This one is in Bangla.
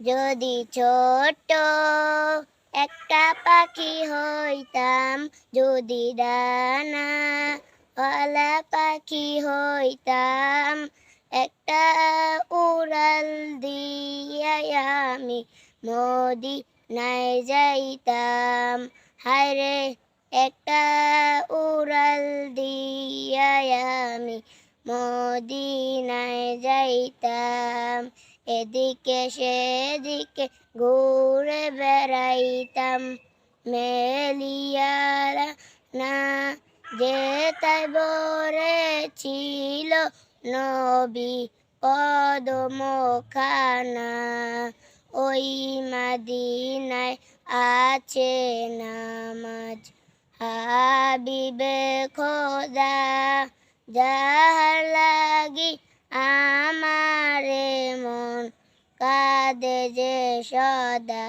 যদি ছোট একটা পাখি হইতাম, যদি ডানা ওয়ালা পাখি হইতাম, একটা উড়াল দিয়া আমি মোদি নাই যাইতাম। হায়রে, একটা উড়াল দিয়া আমি মদিনায় যাইতাম। এদিকে সেদিকে ঘুরে বেড়াইতাম। মেলিয়ারা না যে তাই বরে ছিল নবী পদমখানা। ওই মাদিনায় আছে নামাজ। হাবিবে খোদা, যাহার লাগি মন কাঁদে যে সদা